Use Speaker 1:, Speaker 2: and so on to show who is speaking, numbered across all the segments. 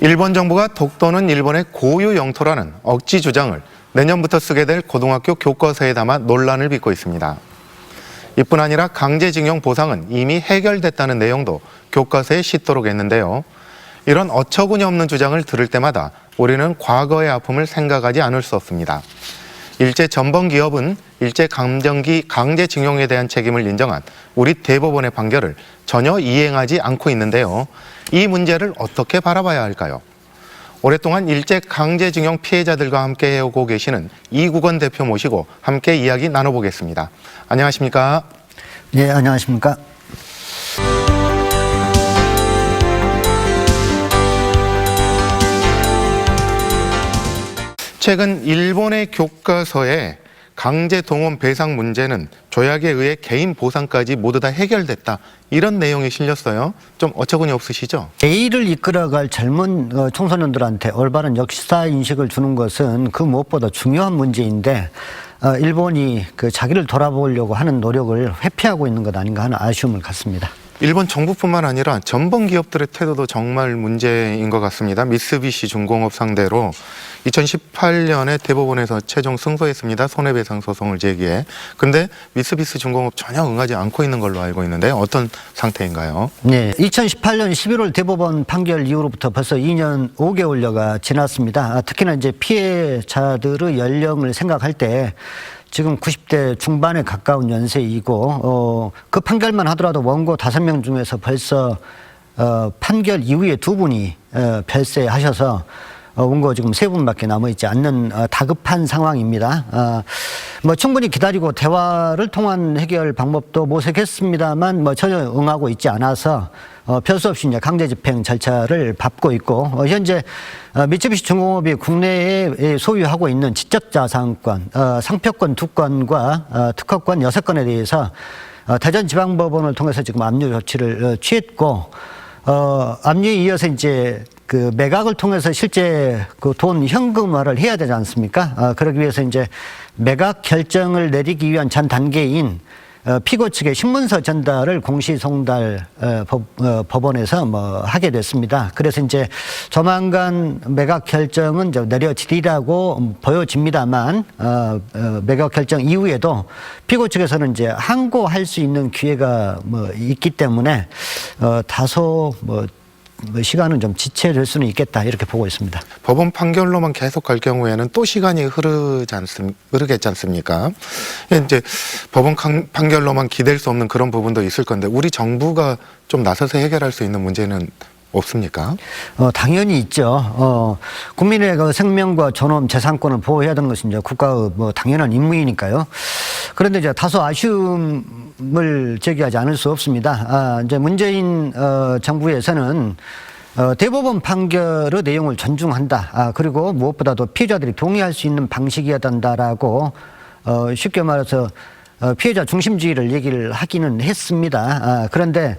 Speaker 1: 일본 정부가 독도는 일본의 고유 영토라는 억지 주장을 내년부터 쓰게 될 고등학교 교과서에 담아 논란을 빚고 있습니다. 이뿐 아니라 강제징용 보상은 이미 해결됐다는 내용도 교과서에 싣도록 했는데요. 이런 어처구니 없는 주장을 들을 때마다 우리는 과거의 아픔을 생각하지 않을 수 없습니다. 일제 전범 기업은 일제 강점기 강제징용에 대한 책임을 인정한 우리 대법원의 판결을 전혀 이행하지 않고 있는데요. 이 문제를 어떻게 바라봐야 할까요? 오랫동안 일제 강제징용 피해자들과 함께 해오고 계시는 이국원 대표 모시고 함께 이야기 나눠보겠습니다. 안녕하십니까?
Speaker 2: 예, 안녕하십니까.
Speaker 1: 최근 일본의 교과서에 강제 동원 배상 문제는 조약에 의해 개인 보상까지 모두 다 해결됐다. 이런 내용이 실렸어요. 좀 어처구니 없으시죠?
Speaker 2: 내일을 이끌어갈 젊은 어, 청소년들한테 올바른 역사 인식을 주는 것은 그 무엇보다 중요한 문제인데 어, 일본이 그 자기를 돌아보려고 하는 노력을 회피하고 있는 것 아닌가 하는 아쉬움을 갖습니다.
Speaker 1: 일본 정부뿐만 아니라 전범 기업들의 태도도 정말 문제인 것 같습니다. 미쓰비시 중공업 상대로 2018년에 대법원에서 최종 승소했습니다. 손해배상 소송을 제기해. 근데 미쓰비시 중공업 전혀 응하지 않고 있는 걸로 알고 있는데 어떤 상태인가요?
Speaker 2: 네, 2018년 11월 대법원 판결 이후로부터 벌써 2년 5개월여가 지났습니다. 아, 특히나 이제 피해자들의 연령을 생각할 때 지금 90대 중반에 가까운 연세이고 어, 그 판결만 하더라도 원고 다섯 명 중에서 벌써 어, 판결 이후에 두 분이 어, 별세하셔서 어, 원고 지금 세 분밖에 남아 있지 않는 어, 다급한 상황입니다. 어, 뭐 충분히 기다리고 대화를 통한 해결 방법도 모색했습니다만 뭐 전혀 응하고 있지 않아서 어, 별수 없이 이제 강제 집행 절차를 밟고 있고 어, 현재 어, 미쯔비시 중공업이 국내에 소유하고 있는 지적자산권, 어, 상표권 두 건과 어, 특허권 여섯 건에 대해서 어, 대전지방법원을 통해서 지금 압류 조치를 어, 취했고 어, 압류에 이어서 이제 그 매각을 통해서 실제 그 돈 현금화를 해야 되지 않습니까? 어, 그러기 위해서 이제 매각 결정을 내리기 위한 전 단계인 어, 피고 측의 신문서 전달을 공시 송달 어, 법, 어, 법원에서 뭐 하게 됐습니다. 그래서 이제 조만간 매각 결정은 이제 내려지리라고 보여집니다만 어, 어, 매각 결정 이후에도 피고 측에서는 이제 항고할 수 있는 기회가 뭐 있기 때문에 어, 다소 뭐, 뭐 시간은 좀 지체될 수는 있겠다 이렇게 보고 있습니다.
Speaker 1: 법원 판결로만 계속 갈 경우에는 또 시간이 흐르지 않습, 흐르겠지 않습니까? 이제 법원 강- 판결로만 기댈 수 없는 그런 부분도 있을 건데 우리 정부가 좀 나서서 해결할 수 있는 문제는 없습니까?
Speaker 2: 어, 당연히 있죠. 어, 국민의 그 생명과 존엄, 재산권을 보호해야 되는 것은 이제 국가의 뭐 당연한 임무이니까요. 그런데 이제 다소 아쉬움을 제기하지 않을 수 없습니다. 아, 이제 문재인 어, 정부에서는 어, 대법원 판결의 내용을 존중한다. 아, 그리고 무엇보다도 피해자들이 동의할 수 있는 방식이어야 된다라고 어, 쉽게 말해서 어, 피해자 중심주의를 얘기를 하기는 했습니다. 아, 그런데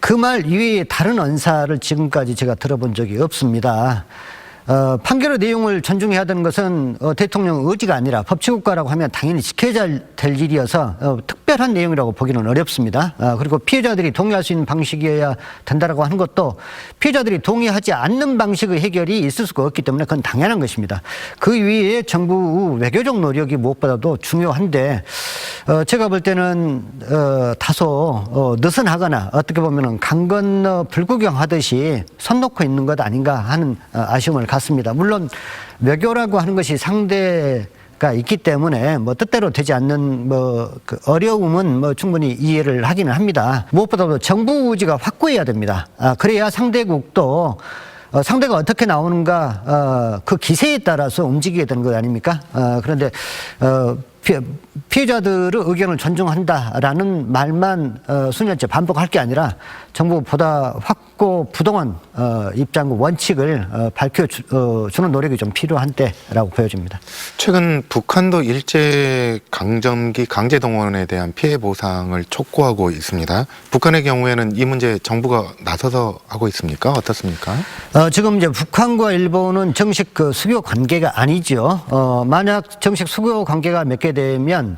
Speaker 2: 그 말 이외에 다른 언사를 지금까지 제가 들어본 적이 없습니다. 어, 판결의 내용을 존중해야 되는 것은 어, 대통령 의지가 아니라 법치국가라고 하면 당연히 지켜야 될 일이어서 어, 특별한 내용이라고 보기는 어렵습니다. 아, 그리고 피해자들이 동의할 수 있는 방식이어야 된다라고 하는 것도 피해자들이 동의하지 않는 방식의 해결이 있을 수가 없기 때문에 그건 당연한 것입니다. 그 위에 정부 외교적 노력이 무엇보다도 중요한데 어, 제가 볼 때는 어, 다소 어, 느슨하거나 어떻게 보면은 강 건너 불구경하듯이 손 놓고 있는 것 아닌가 하는 어, 아쉬움을 갖습니다. 물론 외교라고 하는 것이 상대가 있기 때문에 뭐 뜻대로 되지 않는 뭐 그 어려움은 뭐 충분히 이해를 하기는 합니다. 무엇보다도 정부 의지가 확고해야 됩니다. 아, 그래야 상대국도 어, 상대가 어떻게 나오는가 어, 그 기세에 따라서 움직이게 되는 것 아닙니까? 어, 그런데 어, 피해, 피해 자들의 의견을 존중한다라는 말만 어, 수년째 반복할 게 아니라 정부 보다 확 고 부동한 어, 입장 원칙을 어, 밝혀주는 노력이 좀 필요한 때라고 보여집니다.
Speaker 1: 최근 북한도 일제 강점기 강제 동원에 대한 피해 보상을 촉구하고 있습니다. 북한의 경우에는 이 문제 정부가 나서서 하고 있습니까? 어떻습니까?
Speaker 2: 어, 지금 이제 북한과 일본은 정식 그 수교 관계가 아니죠. 어, 만약 정식 수교 관계가 맺게 되면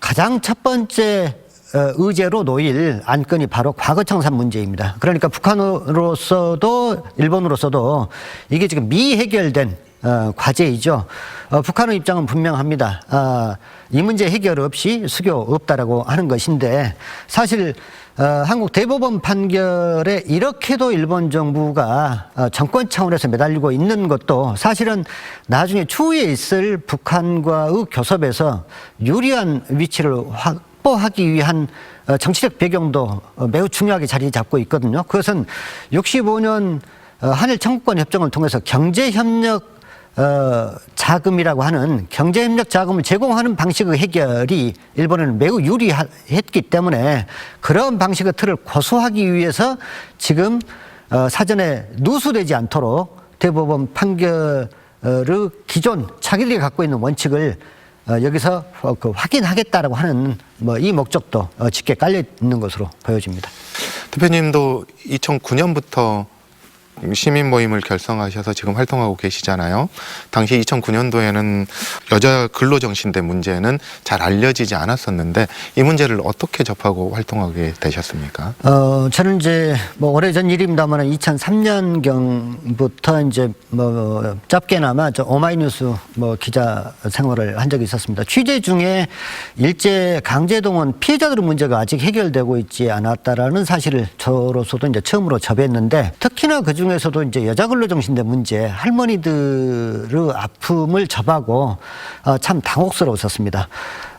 Speaker 2: 가장 첫 번째 어, 의제로 놓일 안건이 바로 과거 청산 문제입니다. 그러니까 북한으로서도 일본으로서도 이게 지금 미해결된 어, 과제이죠. 어, 북한의 입장은 분명합니다. 아, 이 문제 해결 없이 수교 없다라고 하는 것인데 사실 어, 한국 대법원 판결에 이렇게도 일본 정부가 어, 정권 차원에서 매달리고 있는 것도 사실은 나중에 추후에 있을 북한과의 교섭에서 유리한 위치를 확 보하기 위한 어, 정치적 배경도 어, 매우 중요하게 자리 잡고 있거든요. 그것은 65년 어, 한일 청구권 협정을 통해서 경제 협력 어, 자금이라고 하는 경제협력 자금을 제공하는 방식의 해결이 일본에는 매우 유리했기 때문에 그런 방식의 틀을 고수하기 위해서 지금 어, 사전에 누수되지 않도록 대법원 판결의 기존 자기들이 갖고 있는 원칙을 어, 여기서 어, 그 확인하겠다라고 하는 뭐 이 목적도 어, 짙게 깔려 있는 것으로 보여집니다.
Speaker 1: 대표님도 2009년부터 시민 모임을 결성하셔서 지금 활동하고 계시잖아요. 당시 2009년도에는 여자 근로 정신대 문제는 잘 알려지지 않았었는데 이 문제를 어떻게 접하고 활동하게 되셨습니까?
Speaker 2: 어, 저는 이제 뭐 오래전 일입니다만 2003년 경부터 이제 뭐 짧게나마 저 오마이뉴스 뭐 기자 생활을 한 적이 있었습니다. 취재 중에 일제 강제동원 피해자들의 문제가 아직 해결되고 있지 않았다라는 사실을 저로서도 이제 처음으로 접했는데 특히나 그중 에서도 이제 여자 근로 정신대 문제 할머니들의 아픔을 접하고 어, 참 당혹스러웠었습니다.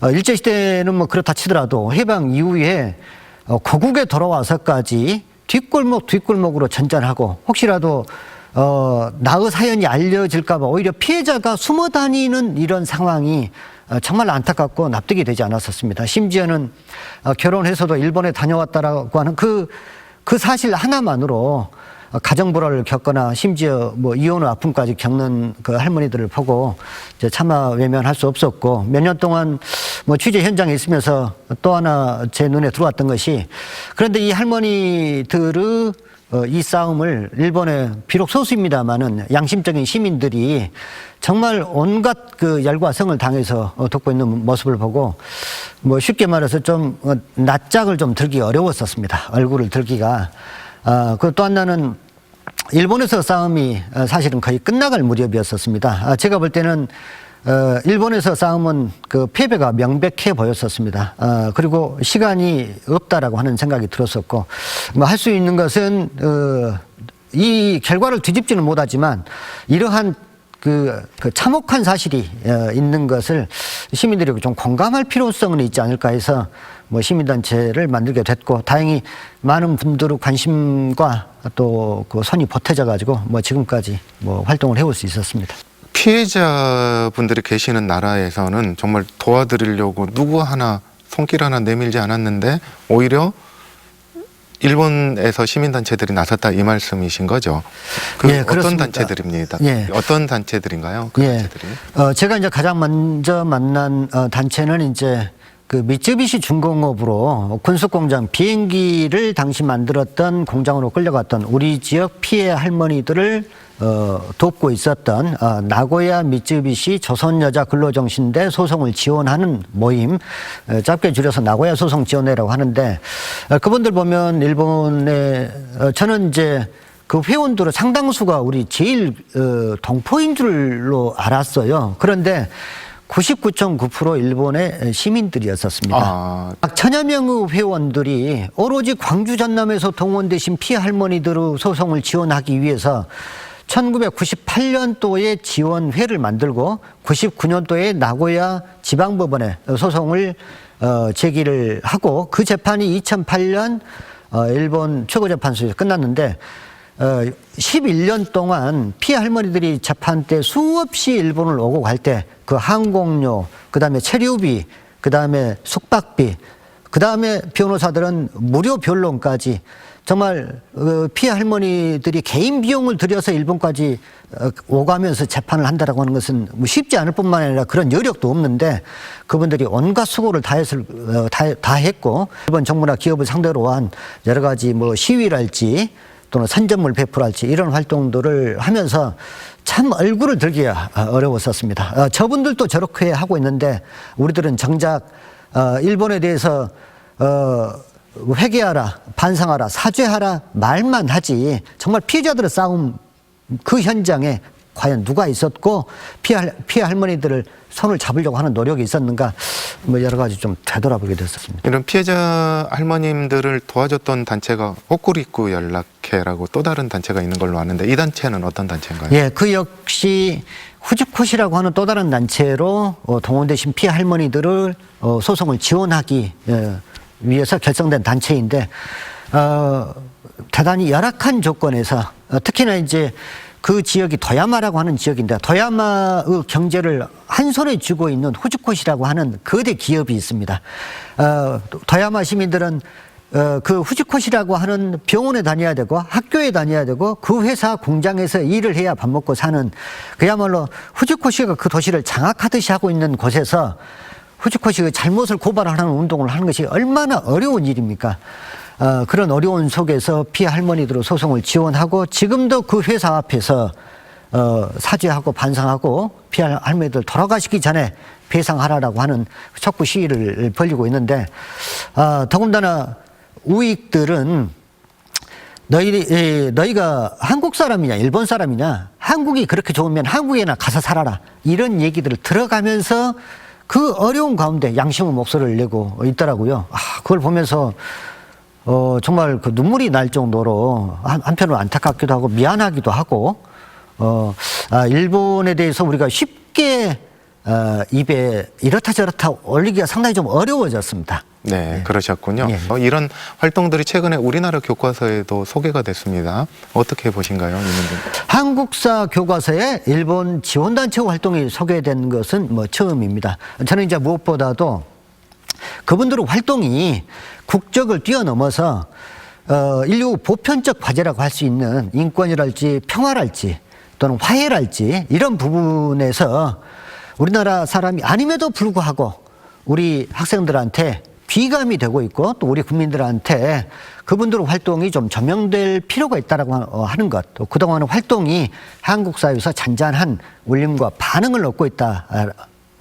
Speaker 2: 어, 일제 시대는 뭐 그렇다 치더라도 해방 이후에 어, 고국에 돌아와서까지 뒷골목 뒷골목으로 전전하고 혹시라도 어, 나의 사연이 알려질까봐 오히려 피해자가 숨어 다니는 이런 상황이 어, 정말 안타깝고 납득이 되지 않았었습니다. 심지어는 어, 결혼해서도 일본에 다녀왔다라고 하는 그, 그 사실 하나만으로 어, 가정불화를 겪거나 심지어 뭐 이혼의 아픔까지 겪는 그 할머니들을 보고 이제 차마 외면할 수 없었고 몇 년 동안 뭐 취재 현장에 있으면서 또 하나 제 눈에 들어왔던 것이 그런데 이 할머니들의 어, 이 싸움을 일본의 비록 소수입니다만은 양심적인 시민들이 정말 온갖 그 열과 성을 당해서 어, 돕고 있는 모습을 보고 뭐 쉽게 말해서 좀 어, 낯짝을 좀 들기 어려웠었습니다. 얼굴을 들기가. 아, 그또 하나는 일본에서 싸움이 어, 사실은 거의 끝나갈 무렵이었었습니다. 아, 제가 볼 때는 어, 일본에서 싸움은 그 패배가 명백해 보였었습니다. 어, 그리고 시간이 없다라고 하는 생각이 들었었고, 뭐 할 수 있는 것은, 어, 이 결과를 뒤집지는 못하지만 이러한 그, 그 참혹한 사실이 어, 있는 것을 시민들이 좀 공감할 필요성은 있지 않을까 해서 뭐 시민단체를 만들게 됐고 다행히 많은 분들의 관심과 또그 손이 보태져 가지고 뭐 지금까지 뭐 활동을 해올 수 있었습니다.
Speaker 1: 피해자분들이 계시는 나라에서는 정말 도와드리려고 누구 하나 손길 하나 내밀지 않았는데 오히려 일본에서 시민단체들이 나섰다 이 말씀이신 거죠? 그
Speaker 2: 예,
Speaker 1: 어떤
Speaker 2: 그렇습니다.
Speaker 1: 단체들입니다?
Speaker 2: 예.
Speaker 1: 어떤 단체들인가요? 그
Speaker 2: 예.
Speaker 1: 단체들이?
Speaker 2: 어, 제가 이제 가장 먼저 만난 어, 단체는 이제 그 미쯔비시 중공업으로 군수공장 비행기를 당시 만들었던 공장으로 끌려갔던 우리 지역 피해 할머니들을 어, 돕고 있었던 어, 나고야 미쯔비시 조선여자 근로정신대 소송을 지원하는 모임 어, 짧게 줄여서 나고야 소송 지원회라고 하는데 어, 그분들 보면 일본에 어, 저는 이제 그 회원들의 상당수가 우리 제일 어, 동포인 줄로 알았어요. 그런데 99.9% 일본의 시민들이었었습니다.
Speaker 1: 아.
Speaker 2: 약 천여 명의 회원들이 오로지 광주 전남에서 동원되신 피해 할머니들의 소송을 지원하기 위해서 1998년도에 지원회를 만들고 99년도에 나고야 지방법원에 소송을 어, 제기를 하고 그 재판이 2008년 어, 일본 최고재판소에서 끝났는데 어, 11년 동안 피해 할머니들이 재판 때 수없이 일본을 오고 갈 때 그 항공료, 그 다음에 체류비, 그 다음에 숙박비, 그 다음에 변호사들은 무료 변론까지 정말 어, 피해 할머니들이 개인 비용을 들여서 일본까지 어, 오가면서 재판을 한다라고 하는 것은 뭐 쉽지 않을 뿐만 아니라 그런 여력도 없는데 그분들이 온갖 수고를 다했을 어, 다, 다 했고 일본 정부나 기업을 상대로 한 여러 가지 뭐 시위랄지 또는 선전물 배포랄지 이런 활동들을 하면서 참 얼굴을 들기가 어려웠었습니다. 어, 저분들도 저렇게 하고 있는데 우리들은 정작 어, 일본에 대해서 어, 회개하라, 반성하라, 사죄하라 말만 하지 정말 피해자들의 싸움 그 현장에 과연 누가 있었고 피해, 피해 할머니들을 손을 잡으려고 하는 노력이 있었는가 뭐 여러 가지 좀 되돌아보게 됐었습니다.
Speaker 1: 이런 피해자 할머님들을 도와줬던 단체가 호꾸리꾸 연락해라고 또 다른 단체가 있는 걸로 아는데 이 단체는 어떤 단체인가요?
Speaker 2: 예, 그 역시 후주콧이라고 하는 또 다른 단체로 어, 동원되신 피해 할머니들을 어, 소송을 지원하기 예, 위해서 결성된 단체인데 어, 대단히 열악한 조건에서 어, 특히나 이제 그 지역이 도야마라고 하는 지역인데 도야마의 경제를 한 손에 쥐고 있는 후주콧이라고 하는 거대 기업이 있습니다. 어, 도야마 시민들은 어, 그 후지콧이라고 하는 병원에 다녀야 되고 학교에 다녀야 되고 그 회사 공장에서 일을 해야 밥 먹고 사는 그야말로 후지콧이가 그 도시를 장악하듯이 하고 있는 곳에서 후지콧이 잘못을 고발하는 운동을 하는 것이 얼마나 어려운 일입니까? 어, 그런 어려운 속에서 피해 할머니들의 소송을 지원하고 지금도 그 회사 앞에서 어, 사죄하고 반성하고 피해 할머니들 돌아가시기 전에 배상하라라고 하는 척구 시위를 벌이고 있는데 아, 더군다나 우익들은 너희 에, 너희가 한국 사람이냐 일본 사람이냐 한국이 그렇게 좋으면 한국에나 가서 살아라 이런 얘기들을 들어가면서 그 어려운 가운데 양심의 목소리를 내고 있더라고요. 아, 그걸 보면서 어, 정말 그 눈물이 날 정도로 한, 한편으로 안타깝기도 하고 미안하기도 하고 어, 아, 일본에 대해서 우리가 쉽게 어, 입에 이렇다 저렇다 올리기가 상당히 좀 어려워졌습니다.
Speaker 1: 네, 그러셨군요.
Speaker 2: 예.
Speaker 1: 어, 이런 활동들이 최근에 우리나라 교과서에도 소개가 됐습니다. 어떻게 보신가요, 이문님?
Speaker 2: 한국사 교과서에 일본 지원단체 활동이 소개된 것은 뭐 처음입니다. 저는 이제 무엇보다도 그분들의 활동이 국적을 뛰어넘어서 어, 인류 보편적 과제라고 할 수 있는 인권이랄지 평화랄지 또는 화해랄지 이런 부분에서 우리나라 사람이 아님에도 불구하고 우리 학생들한테 귀감이 되고 있고 또 우리 국민들한테 그분들의 활동이 좀 조명될 필요가 있다라고 어, 하는 것, 또 그동안의 활동이 한국 사회에서 잔잔한 울림과 반응을 얻고 있다.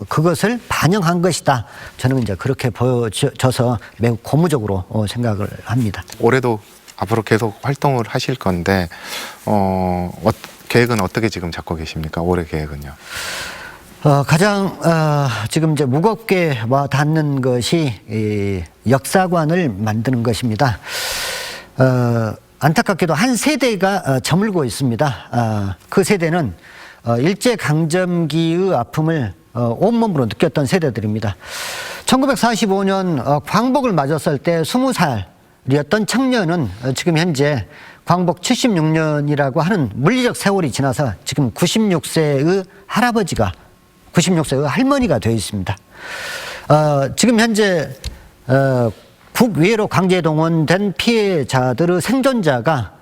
Speaker 2: 아, 그것을 반영한 것이다. 저는 이제 그렇게 보여져서 매우 고무적으로 어, 생각을 합니다.
Speaker 1: 올해도 앞으로 계속 활동을 하실 건데 어, 어, 계획은 어떻게 지금 잡고 계십니까? 올해 계획은요?
Speaker 2: 어, 가장 어, 지금 이제 무겁게 와 닿는 것이 이 역사관을 만드는 것입니다. 어, 안타깝게도 한 세대가 어, 저물고 있습니다. 아, 그 세대는 어, 일제 강점기의 아픔을 어, 온몸으로 느꼈던 세대들입니다. 1945년 어, 광복을 맞았을 때 20살이었던 청년은 어, 지금 현재 광복 76년이라고 하는 물리적 세월이 지나서 지금 96세의 할아버지가 96세의 할머니가 되어 있습니다. 어, 지금 현재 어, 국외로 강제 동원된 피해자들의 생존자가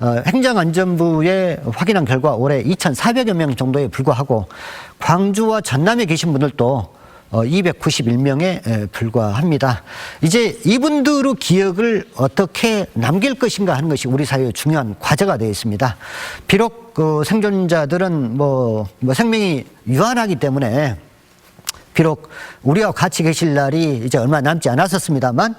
Speaker 2: 어, 행정안전부에 확인한 결과 올해 2,400여 명 정도에 불과하고 광주와 전남에 계신 분들도 어, 291명에 불과합니다. 이제 이분들의 기억을 어떻게 남길 것인가 하는 것이 우리 사회의 중요한 과제가 되어 있습니다. 비록 그 생존자들은 뭐, 뭐 생명이 유한하기 때문에 비록 우리와 같이 계실 날이 이제 얼마 남지 않았었습니다만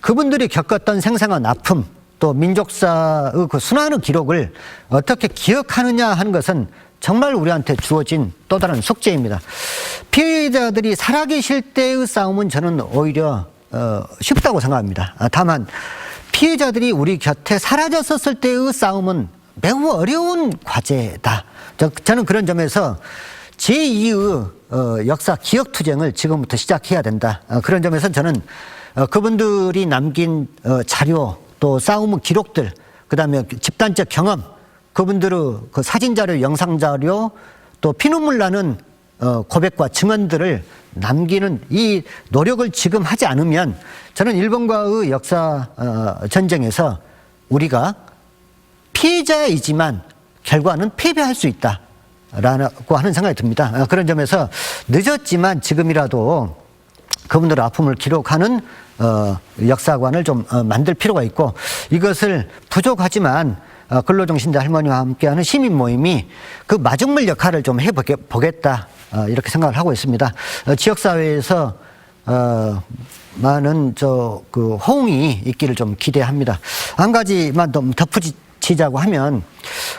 Speaker 2: 그분들이 겪었던 생생한 아픔 또 민족사의 그 수많은 기록을 어떻게 기억하느냐 하는 것은 정말 우리한테 주어진 또 다른 숙제입니다. 피해자들이 살아계실 때의 싸움은 저는 오히려 어, 쉽다고 생각합니다. 아, 다만 피해자들이 우리 곁에 사라졌었을 때의 싸움은 매우 어려운 과제다. 저, 저는 그런 점에서 제2의 어, 역사 기억 투쟁을 지금부터 시작해야 된다. 어, 그런 점에서 저는 어, 그분들이 남긴 어, 자료 또 싸움의 기록들 그 다음에 집단적 경험 그분들의 그 사진 자료, 영상 자료 또 피눈물 나는 어, 고백과 증언들을 남기는 이 노력을 지금 하지 않으면 저는 일본과의 역사 어, 전쟁에서 우리가 피해자이지만 결과는 패배할 수 있다. 라고 하는 생각이 듭니다. 어, 그런 점에서 늦었지만 지금이라도 그분들의 아픔을 기록하는 어, 역사관을 좀 어, 만들 필요가 있고 이것을 부족하지만 어, 근로정신대 할머니와 함께하는 시민 모임이 그 마중물 역할을 좀 해보겠다 어, 이렇게 생각을 하고 있습니다. 어, 지역사회에서 어, 많은 저 그 호응이 있기를 좀 기대합니다. 한 가지만 더 덧붙이자고 하면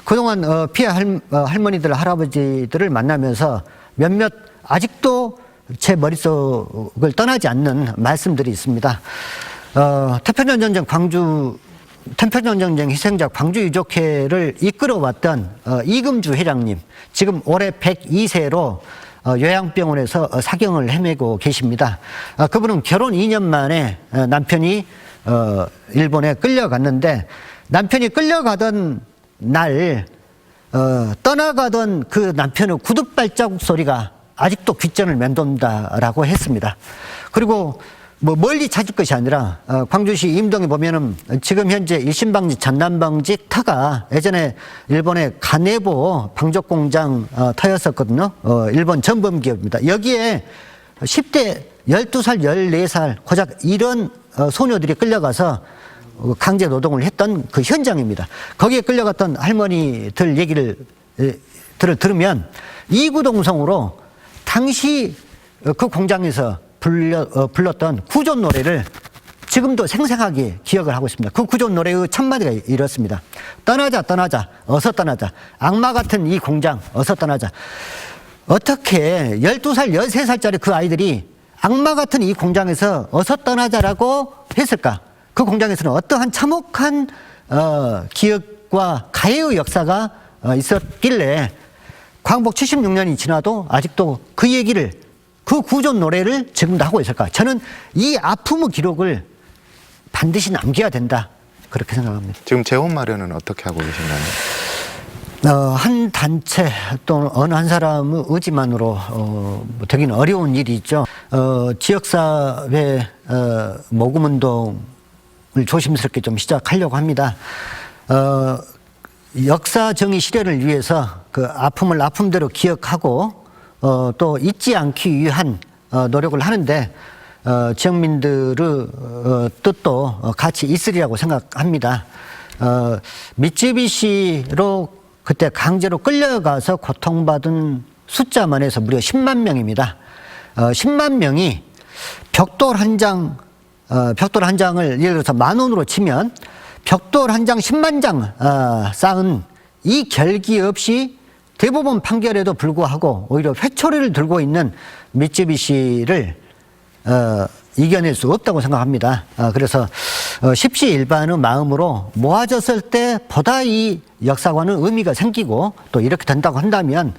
Speaker 2: 그동안 어, 피해 할, 어, 할머니들 할아버지들을 만나면서 몇몇 아직도 제 머릿속을 떠나지 않는 말씀들이 있습니다. 어, 태평양 전쟁 광주 태평양 전쟁 희생자 광주 유족회를 이끌어왔던 어, 이금주 회장님 지금 올해 102세로 어, 요양병원에서 어, 사경을 헤매고 계십니다. 아, 그분은 결혼 2년 만에 어, 남편이 어, 일본에 끌려갔는데 남편이 끌려가던 날 어, 떠나가던 그 남편의 구두 발자국 소리가 아직도 귓전을 맴돈다라고 했습니다. 그리고 뭐 멀리 찾을 것이 아니라 어, 광주시 임동에 보면은 지금 현재 일신방지 전남방지 터가 예전에 일본의 가네보 방적 공장 어, 터였었거든요. 어, 일본 전범 기업입니다. 여기에 10대 12살, 14살 고작 이런 어, 소녀들이 끌려가서 어, 강제 노동을 했던 그 현장입니다. 거기에 끌려갔던 할머니들 얘기를 들으면 이구동성으로 당시 어, 그 공장에서 불려, 어, 불렀던 구존 노래를 지금도 생생하게 기억을 하고 있습니다. 그 구존 노래의 첫마디가 이렇습니다. 떠나자, 떠나자, 어서 떠나자. 악마 같은 이 공장, 어서 떠나자. 어떻게 12살, 13살짜리 그 아이들이 악마 같은 이 공장에서 어서 떠나자라고 했을까? 그 공장에서는 어떠한 참혹한 어, 기억과 가해의 역사가 어, 있었길래 광복 76년이 지나도 아직도 그 얘기를 그 구존 노래를 지금도 하고 있을까? 저는 이 아픔의 기록을 반드시 남겨야 된다. 그렇게 생각합니다.
Speaker 1: 지금 재원 마련은 어떻게 하고 계신가요?
Speaker 2: 어, 한 단체 또는 어느 한 사람의 의지만으로 어, 뭐 되기는 어려운 일이 있죠. 어, 지역사회 어, 모금운동을 조심스럽게 좀 시작하려고 합니다. 어, 역사 정의 실현을 위해서 그 아픔을 아픔대로 기억하고 어, 또 잊지 않기 위한 어, 노력을 하는데 어, 지역민들의 어, 뜻도 어, 같이 있으리라고 생각합니다. 어, 미쯔비시로 그때 강제로 끌려가서 고통받은 숫자만 해서 무려 10만 명입니다. 어, 10만 명이 벽돌 한 장, 어, 벽돌 한 장을 예를 들어서 만 원으로 치면 벽돌 한 장 10만 장 어, 쌓은 이 결기 없이 대법원 판결에도 불구하고 오히려 회초리를 들고 있는 미쯔비시를 어, 이겨낼 수 없다고 생각합니다. 어, 그래서 어, 십시일반의 마음으로 모아졌을 때 보다 이 역사관은 의미가 생기고 또 이렇게 된다고 한다면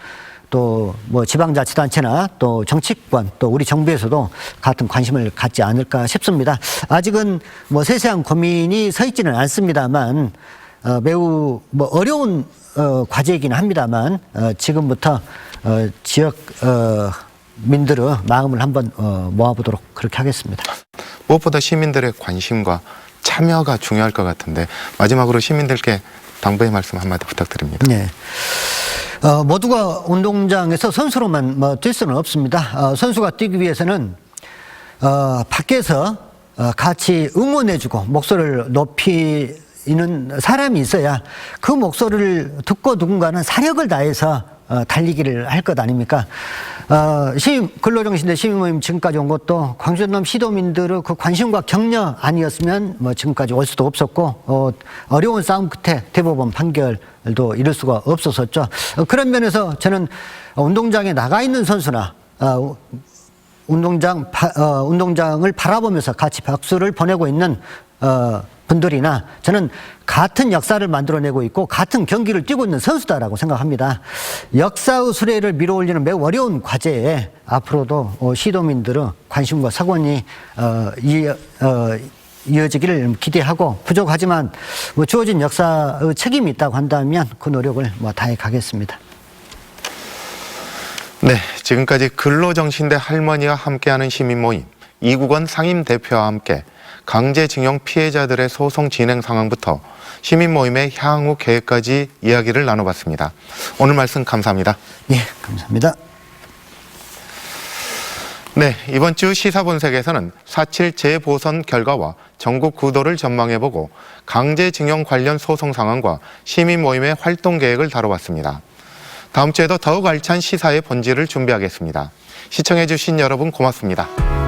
Speaker 2: 또 뭐 지방자치단체나 또 정치권 또 우리 정부에서도 같은 관심을 갖지 않을까 싶습니다. 아직은 뭐 세세한 고민이 서 있지는 않습니다만 어, 매우 뭐 어려운 어, 과제이긴 합니다만 어, 지금부터 어, 지역 어, 민들의 마음을 한번 어, 모아보도록 그렇게 하겠습니다.
Speaker 1: 무엇보다 시민들의 관심과 참여가 중요할 것 같은데 마지막으로 시민들께 당부의 말씀 한마디 부탁드립니다.
Speaker 2: 네. 어, 모두가 운동장에서 선수로만 뭐, 뛸 수는 없습니다. 어, 선수가 뛰기 위해서는 어, 밖에서 어, 같이 응원해주고 목소리를 높이는 사람이 있어야 그 목소리를 듣고 누군가는 사력을 다해서 어, 달리기를 할 것 아닙니까? 어, 시민, 근로정신대 시민모임 지금까지 온 것도 광주남 시도민들의 그 관심과 격려 아니었으면 뭐 지금까지 올 수도 없었고, 어, 어려운 싸움 끝에 대법원 판결 도 이룰 수가 없었었죠. 어, 그런 면에서 저는 운동장에 나가 있는 선수나, 어, 운동장, 바- 어, 운동장을 바라보면서 같이 박수를 보내고 있는 어, 분들이나 저는 같은 역사를 만들어내고 있고 같은 경기를 뛰고 있는 선수다라고 생각합니다. 역사의 수레를 밀어올리는 매우 어려운 과제에 앞으로도 어, 시도민들의 관심과 사관이 어, 이, 어, 이어지기를 기대하고 부족하지만 뭐 주어진 역사의 책임이 있다고 한다면 그 노력을 뭐 다해 가겠습니다.
Speaker 1: 네, 지금까지 근로정신대 할머니와 함께하는 시민 모임 이국원 상임 대표와 함께 강제징용 피해자들의 소송 진행 상황부터 시민 모임의 향후 계획까지 이야기를 나눠봤습니다. 오늘 말씀 감사합니다.
Speaker 2: 예, 감사합니다.
Speaker 1: 네, 이번 주 시사본색에서는 4.7 재보선 결과와 전국 구도를 전망해보고 강제징용 관련 소송 상황과 시민 모임의 활동 계획을 다뤄봤습니다. 다음 주에도 더욱 알찬 시사의 본질을 준비하겠습니다. 시청해주신 여러분 고맙습니다.